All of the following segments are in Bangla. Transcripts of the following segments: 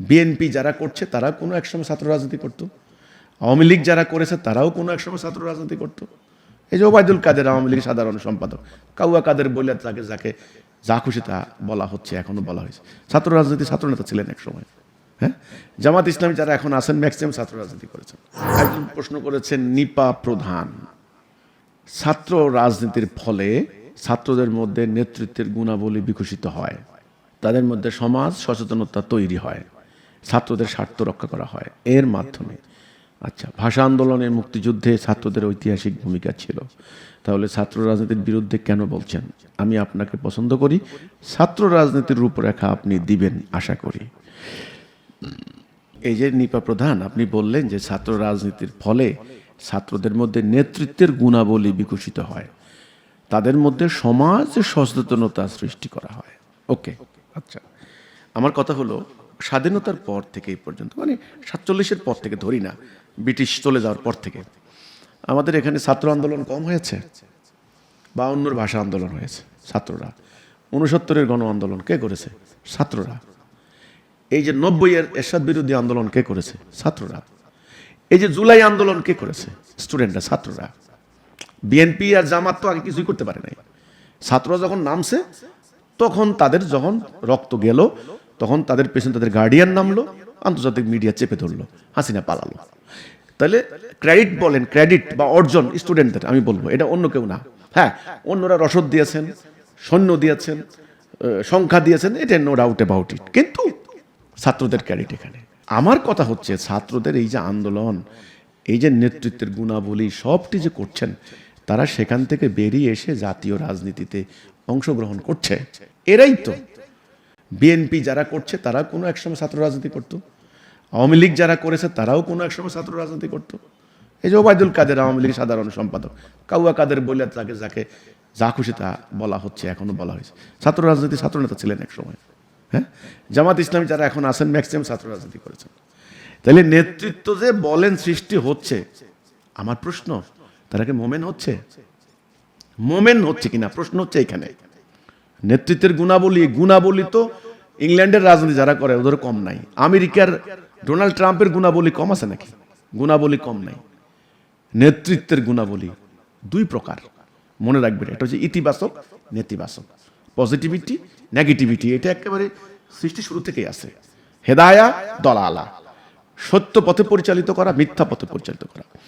বিএনপি যারা করছে তারা কোনো একসময় ছাত্র রাজনীতি করত। আওয়ামী লীগ যারা করেছে, তারাও কোনো একসময় ছাত্র রাজনীতি করতো। এই যে ওবায়দুল কাদের আওয়ামী লীগের সাধারণ সম্পাদক, কাউয়া কাদের বলে তাকে, যাকে যা খুশি তা বলা হচ্ছে এখনও বলা হয়েছে। ছাত্র রাজনীতি ছাত্র নেতা ছিলেন এক সময়। হ্যাঁ? জামাত ইসলামী যারা এখন আছেন ম্যাক্সিমাম ছাত্র রাজনীতি করেছেন। একজন প্রশ্ন করেছেন, নিপা প্রধান, ছাত্র রাজনীতির ফলে ছাত্রদের মধ্যে নেতৃত্বের গুণাবলী বিকশিত হয়। তাদের মধ্যে সমাজ সচেতনতা তৈরি হয়। ছাত্রদের স্বার্থ রক্ষা করা হয় এর মাধ্যমে। আচ্ছা ভাষা আন্দোলনের মুক্তিযুদ্ধে ছাত্রদের ঐতিহাসিক ভূমিকা ছিল। তাহলে ছাত্র রাজনীতির বিরুদ্ধে কেন বলছেন? আমি আপনাকে পছন্দ করি। ছাত্র রাজনীতির রূপরেখা আপনি দিবেন আশা করি। এই যে নিপা প্রধান আপনি বললেন যে ছাত্র রাজনীতির ফলে ছাত্রদের মধ্যে নেতৃত্বের গুণাবলী বিকশিত হয়। তাদের মধ্যে সমাজ সচেতনতা সৃষ্টি করা হয়। ওকে। আচ্ছা। আমার কথা হলো স্বাধীনতার পর থেকে এই পর্যন্ত মানে সাতচল্লিশের পর থেকে ধরি না, ব্রিটিশ চলে যাওয়ার পর থেকে, আমাদের এখানে ছাত্র আন্দোলন কম হয়েছে বা অন্যর ভাষা আন্দোলন হয়েছে ছাত্ররা উনসত্তরের গণ আন্দোলন কে করেছে? ছাত্ররা। এই যে নব্বই এর এরশাদ বিরোধী আন্দোলন কে করেছে? ছাত্ররা। এই যে জুলাই আন্দোলন কে করেছে? স্টুডেন্টরা, ছাত্ররা। বিএনপি আর জামাত তো আগে কিছুই করতে পারে নাই। ছাত্ররা যখন নামছে, তখন তাদের যখন রক্ত গেল তখন তাদের পেছনে তাদের গার্ডিয়ান নামলো, আন্তর্জাতিক মিডিয়া চেপে ধরলো, হাসিনা পালালো। তাহলে ক্রেডিট বলেন ক্রেডিট বা অর্জন স্টুডেন্টদের আমি বলব, এটা অন্য কেউ না। হ্যাঁ অন্যরা রসদ দিয়েছেন, সৈন্য দিয়েছেন সংখ্যা দিয়েছেন, এটা নো ডাউট অ্যাবাউট ইট কিন্তু ছাত্রদের ক্রেডিট এখানে। আমার কথা হচ্ছে, ছাত্রদের এই যে আন্দোলন, এই যে নেতৃত্বের গুণাবলী, সবটি যে করছেন, তারা সেখান থেকে বেরিয়ে এসে জাতীয় রাজনীতিতে অংশগ্রহণ করছে। এরাই তো বিএনপি যারা করছে তারা কোনো একসময় ছাত্র রাজনীতি করতো। আওয়ামী লীগ যারা করেছে, তারাও কোনো একসময় ছাত্র রাজনীতি করতো। এই যে ওবায়দুল কাদের আওয়ামী লীগের সাধারণ সম্পাদক, কাউয়া কাদের বলে তাকে যাকে যা খুশি তা বলা হচ্ছে এখনও বলা হয়েছে। ছাত্র রাজনীতি ছাত্র নেতা ছিলেন এক সময়। হ্যাঁ? জামাত ইসলামী যারা এখন আছেন, ম্যাক্সিমাম ছাত্র রাজনীতি করেছেন। তাহলে নেতৃত্ব যে বলেন সৃষ্টি হচ্ছে, আমার প্রশ্ন, তারা কি মোমেন হচ্ছে? মোমেন হচ্ছে কিনা? প্রশ্ন হচ্ছে এখানে। নেতৃত্বের গুণাবলী গুণাবলী তো ইংল্যান্ডের রাজনীতি যারা করে, ওদের কম নাই। আমেরিকার ডোনাল্ড ট্রাম্পের গুণাবলী কম আছে নাকি? গুণাবলী কম নাই। নেতৃত্বের গুণাবলী দুই প্রকার। মনে রাখবেন, এটা হচ্ছে ইতিবাচক, নেতিবাচক। পজিটিভিটি, নেগেটিভিটি, এটা একেবারে সৃষ্টি শুরু থেকেই আছে। হেদায়া, দলালা। সত্য পথে পরিচালিত করা, মিথ্যা পথে পরিচালিত করা।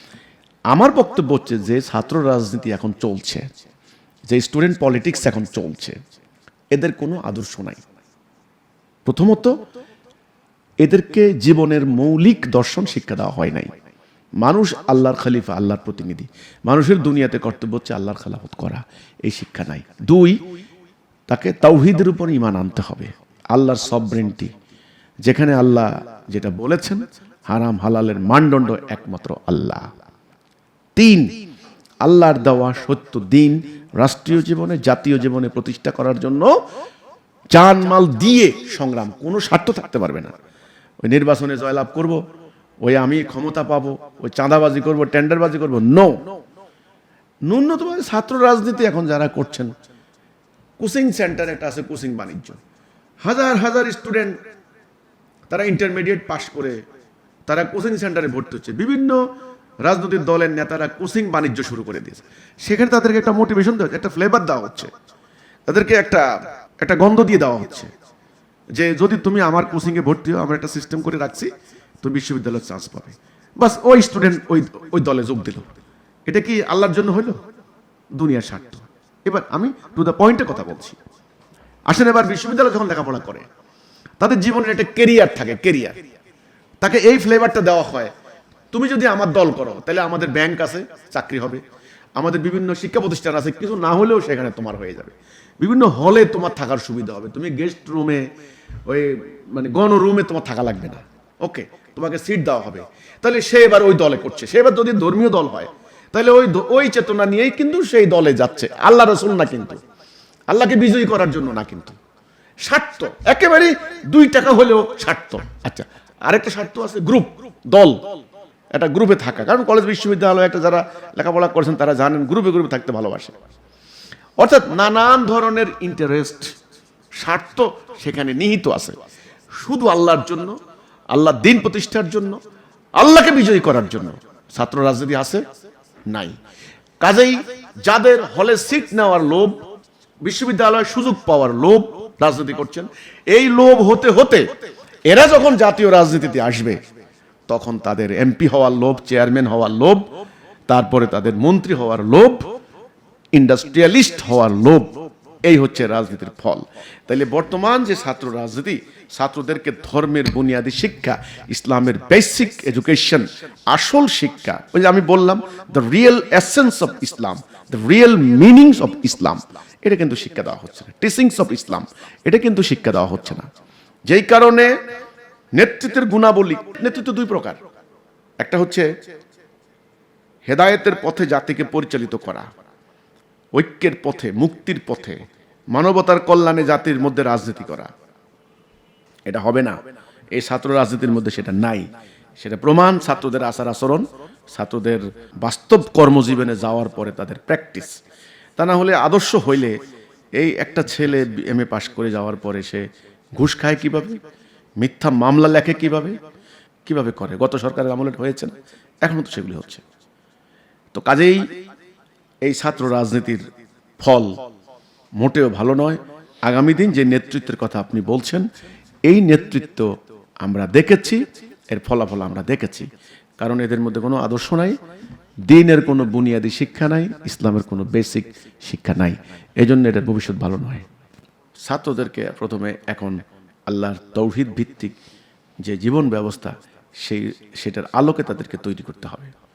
আমার বক্তব্য হচ্ছে যে ছাত্র রাজনীতি এখন চলছে, যে স্টুডেন্ট পলিটিক্স এখন চলছে, এদের কোনো আদর্শ নাই। প্রথমত, এদেরকে জীবনের মৌলিক দর্শন শিক্ষা দেওয়া হয় নাই। মানুষ আল্লাহর খালিফা, আল্লাহর প্রতিনিধি। মানুষের দুনিয়াতে কর্তব্য হচ্ছে আল্লাহর খেলাফত করা, এই শিক্ষা নাই। দুই, তাকে তাওহিদের উপর ইমান আনতে হবে। আল্লাহর সবরেন্টি যেখানে আল্লাহ যেটা বলেছেন, হারাম হালালের মানদণ্ড একমাত্র আল্লাহ। তিন, আল্লাহর দেওয়া সত্য দিন রাষ্ট্রীয় জীবনে, জাতীয় জীবনে প্রতিষ্ঠা করার জন্য চান মাল দিয়ে সংগ্রাম, কোনো স্বার্থ থাকতে পারবে না। ওই নির্বাচনে জয়লাভ করব, ওই আমি ক্ষমতা পাবো, ওই চাঁদাবাজি করব, টেন্ডারবাজি করব নো ন্যূনতম ছাত্র রাজনীতি এখন যারা করছেন, কোচিং সেন্টার একটা আছে কোচিং বাণিজ্য। হাজার হাজার স্টুডেন্ট, তারা ইন্টারমিডিয়েট পাশ করে তারা কোচিং সেন্টারে ভর্তি হচ্ছে। বিভিন্ন রাজনৈতিক দলের নেতারা কোচিং বাণিজ্য শুরু করে দিয়েছে। সেখানে তাদেরকে একটা মোটিভেশন দেওয়া হচ্ছে, একটা ফ্লেভার দেওয়া হচ্ছে। তাদেরকে একটা একটা গন্ধ দিয়ে দেওয়া হচ্ছে। যে যদি তুমি আমার কোচিংয়ে ভর্তি হও, আমরা একটা সিস্টেম করে রাখছি, তুমি বিশ্ববিদ্যালয়ের চান্স পাবে। বাস ওই স্টুডেন্ট ওই ওই দলে যোগ দিল। এটা কি আল্লাহর জন্য হইল? দুনিয়ার স্বার্থ। এবার আমি টু দ্য পয়েন্টের কথা বলছি। আসেন এবার বিশ্ববিদ্যালয় যখন লেখাপড়া করে, তাদের জীবনের একটা কেরিয়ার থাকে কেরিয়ার তাকে এই ফ্লেভারটা দেওয়া হয়, তুমি যদি আমার দল করো, তাহলে আমাদের ব্যাংক আছে, চাকরি হবে। আমাদের বিভিন্ন শিক্ষা প্রতিষ্ঠান আছে, কিছু না হলেও সেখানে তোমার হয়ে যাবে। বিভিন্ন হলে তোমার থাকার সুবিধা হবে। তুমি গেস্ট রুমে ওই মানে গণ রুমে তোমার থাকা লাগবে না। ওকে তোমাকে সিট দেওয়া হবে। তাহলে সে এবার ওই দলে করছে। সে এবার যদি ধর্মীয় দল হয়, তাহলে ওই ওই চেতনা নিয়েই কিন্তু সেই দলে যাচ্ছে। আল্লাহ রসুল না কিন্তু। আল্লাহকে বিজয়ী করার জন্য না কিন্তু। স্বার্থ। একেবারে দুই টাকা হলেও স্বার্থ। আচ্ছা আরেকটা স্বার্থ আছে গ্রুপ দল। একটা গ্রুপে থাকা। কারণ কলেজ বিশ্ববিদ্যালয় একটা যারা লেখাপড়া করেছেন, তারা জানেন গ্রুপে গ্রুপে থাকতে ভালোবাসে। অর্থাৎ নানান ধরনের ইন্টারেস্ট স্বার্থ সেখানে নিহিত আছে। শুধু আল্লাহর জন্য, আল্লাহ দিন প্রতিষ্ঠার জন্য, আল্লাহকে বিজয়ী করার জন্য ছাত্র রাজনীতি আছে? নাই। কাজেই যাদের হলে সিট নেওয়ার লোভ, বিশ্ববিদ্যালয়ে সুযোগ পাওয়ার লোভ রাজনীতি করছেন, এই লোভ হতে হতে এরা যখন জাতীয় রাজনীতিতে আসবে, তখন তাদের এমপি হওয়ার লোভ চেয়ারম্যান হওয়ার লোভ, তারপরে তাদের মন্ত্রী হওয়ার লোভ ইন্ডাস্ট্রিয়ালিস্ট হওয়ার লোভ, এই হচ্ছে রাজনীতির ফল। তাইলে বর্তমান যে ছাত্র রাজনীতি, ছাত্রদেরকে ধর্মের বুনিয়াদী শিক্ষা, ইসলামের বেসিক এডুকেশন আসল শিক্ষা, ওই যে আমি বললাম the real essence of Islam the real meanings of Islam এটা কিন্তু শিক্ষা দেওয়া হচ্ছে না। টিচিংস অফ ইসলাম এটা কিন্তু শিক্ষা দেওয়া হচ্ছে না। যেই কারণে নেতৃত্বের গুণাবলী, নেতৃত্ব দুই প্রকার। একটা হচ্ছে হেদায়েতের পথে জাতিকে পরিচালিত করা ঐক্যের পথে, মুক্তির পথে, মানবতার কল্যাণে জাতির মধ্যে রাজনীতি করা। এটা হবে না। এই ছাত্র রাজনীতির মধ্যে সেটা নাই। সেটা প্রমাণ ছাত্রদের আচার আচরণ, ছাত্রদের বাস্তব কর্মজীবনে যাওয়ার পরে তাদের প্র্যাকটিস। তা না হলে আদর্শ হইলে এই একটা ছেলে এম এ পাশ করে যাওয়ার পরে সে ঘুষ খায় কীভাবে? মিথ্যা মামলা লেখে কীভাবে? কীভাবে করে? গত সরকারের আমলে হয়েছে না? এখনও তো সেগুলি হচ্ছে। তো কাজেই এই ছাত্র রাজনীতির ফল মোটেও ভালো নয়। আগামী দিন যে নেতৃত্বের কথা আপনি বলছেন, এই নেতৃত্ব আমরা দেখেছি, এর ফলাফল আমরা দেখেছি। কারণ এদের মধ্যে কোনো আদর্শ নাই, দিনের কোনো বুনিয়াদী শিক্ষা নাই, ইসলামের কোনো বেসিক শিক্ষা নাই। এই জন্য এটার ভবিষ্যৎ ভালো নয়। ছাত্রদেরকে প্রথমে এখন আল্লাহর তৌহিদ ভিত্তিক যে জীবন ব্যবস্থা, সেই, সেটার আলোকে তাদেরকে তৈরি করতে হবে।